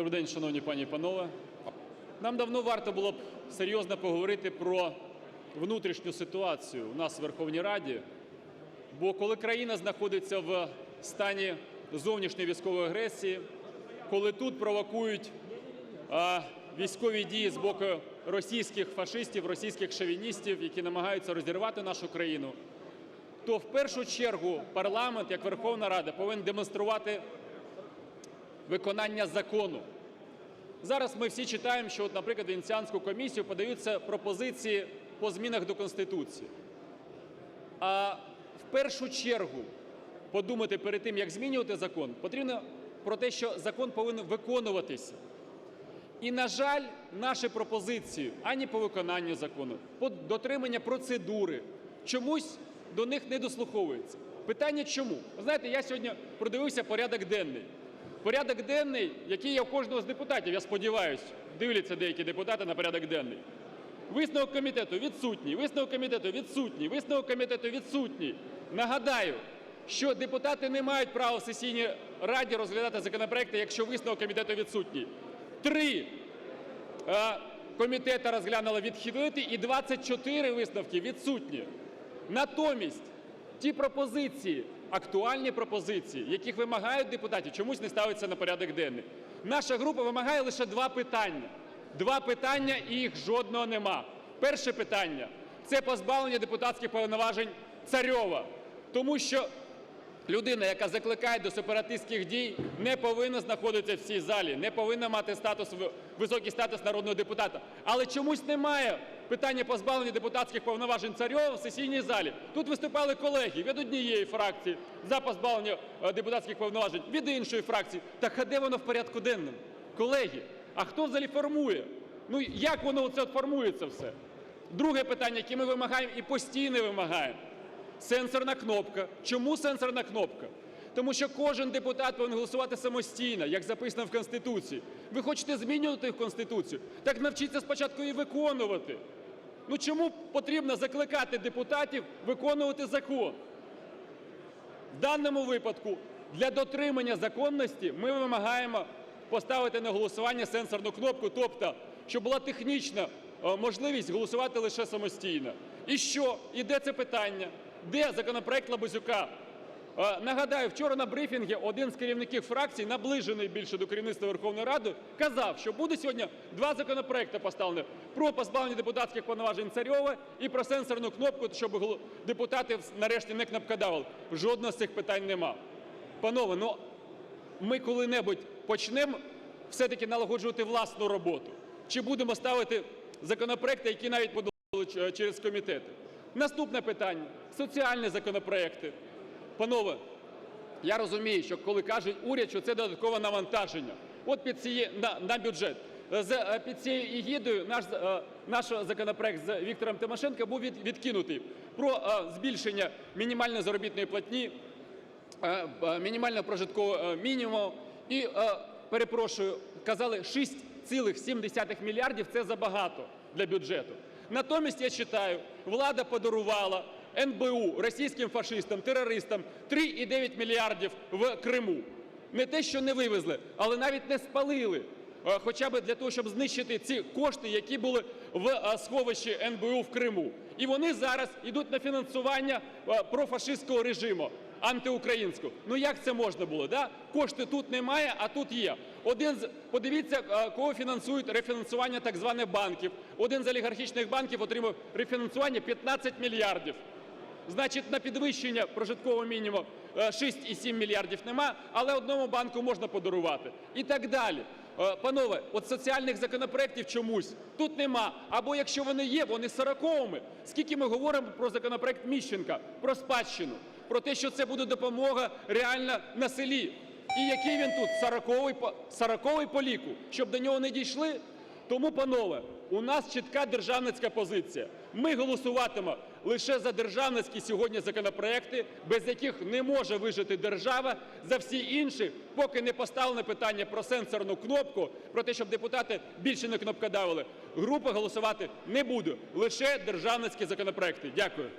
Добрий день, шановні пані і панове. Нам давно варто було б серйозно поговорити про внутрішню ситуацію у нас в Верховній Раді. Бо коли країна знаходиться в стані зовнішньої військової агресії, коли тут провокують військові дії з боку російських фашистів, російських шовіністів, які намагаються розірвати нашу країну, то в першу чергу парламент, як Верховна Рада, повинен демонструвати виконання закону. Зараз ми всі читаємо, що, от, наприклад, в Венеціанську комісію подаються пропозиції по змінах до Конституції. А в першу чергу подумати перед тим, як змінювати закон, потрібно про те, що закон повинен виконуватися. І, на жаль, наші пропозиції ані по виконанню закону, по дотримання процедури чомусь до них не дослуховуються. Питання чому? Ви знаєте, я сьогодні продивився порядок денний. Порядок денний, який є у кожного з депутатів, я сподіваюся, дивляться деякі депутати на порядок денний. Висновок комітету відсутній, висновок комітету відсутній, висновок комітету відсутній. Нагадаю, що депутати не мають права в сесійній раді розглядати законопроекти, якщо висновок комітету відсутній. Три е, комітети розглянули відхилити і 24 висновки відсутні. Натомість ті пропозиції, актуальні пропозиції, яких вимагають депутати, чомусь не ставляться на порядок денний. Наша група вимагає лише два питання. Два питання і їх жодного нема. Перше питання – це позбавлення депутатських повноважень Царьова. Тому що людина, яка закликає до сепаратистських дій, не повинна знаходитися в цій залі, не повинна мати статус, високий статус народного депутата. Але чомусь немає питання позбавлення депутатських повноважень Царьова в сесійній залі. Тут виступали колеги від однієї фракції за позбавлення е, депутатських повноважень, від іншої фракції. Так а де воно в порядку денному? Колеги, а хто взагалі формує? Ну як воно це формується все? Друге питання, яке ми вимагаємо і постійно вимагаємо. Сенсорна кнопка. Чому сенсорна кнопка? Тому що кожен депутат повинен голосувати самостійно, як записано в Конституції. Ви хочете змінювати Конституцію? Так навчіться спочатку її виконувати. Ну чому потрібно закликати депутатів виконувати закон? В даному випадку для дотримання законності ми вимагаємо поставити на голосування сенсорну кнопку, тобто щоб була технічна е, можливість голосувати лише самостійно. І що? І де це питання? Де законопроект Лабазюка? Е, Нагадаю, вчора на брифінгі один з керівників фракцій, наближений більше до керівництва Верховної Ради, казав, що буде сьогодні два законопроекти поставлені про позбавлення депутатських повноважень Царьова і про сенсорну кнопку, щоб депутати нарешті не кнопкодавили. Жодного з цих питань нема. Панове, ну ми коли-небудь почнемо все-таки налагоджувати власну роботу? Чи будемо ставити законопроекти, які навіть подали через комітети? Наступне питання – соціальні законопроекти. Панове, я розумію, що коли кажуть уряд, що це додаткове навантаження. От під цієї, на, бюджет. З, е, під цією егідою наш, е, наш законопроект з Віктором Тимошенко був від, відкинутий про е, збільшення мінімальної заробітної платні, мінімального прожиткового мінімуму. І, перепрошую, казали 6,7 мільярдів – це забагато для бюджету. Натомість, я читаю, влада подарувала НБУ російським фашистам, терористам 3,9 мільярдів в Криму. Не те, що не вивезли, але навіть не спалили. Е, Хоча б для того, щоб знищити ці кошти, які були в е, сховищі НБУ в Криму. І вони зараз йдуть на фінансування е, профашистського режиму, антиукраїнського. Ну як це можна було? Да? Кошти тут немає, а тут є. Один з подивіться, кого фінансують рефінансування так званих банків. Один з олігархічних банків отримав рефінансування 15 мільярдів. Значить, на підвищення прожиткового мінімуму е, 6,7 мільярдів нема, але одному банку можна подарувати. І так далі. Е, Панове, от соціальних законопроєктів чомусь тут нема. Або якщо вони є, вони сороковими. Скільки ми говоримо про законопроект Міщенка, про спадщину, про те, що це буде допомога реально на селі. І який він тут? Сороковий по ліку. Щоб до нього не дійшли, тому, панове, у нас чітка державницька позиція. Ми голосуватимемо лише за державницькі сьогодні законопроекти, без яких не може вижити держава. За всі інші, поки не поставлене питання про сенсорну кнопку, про те, щоб депутати більше не кнопкодавили, група голосувати не буде. Лише державницькі законопроекти. Дякую.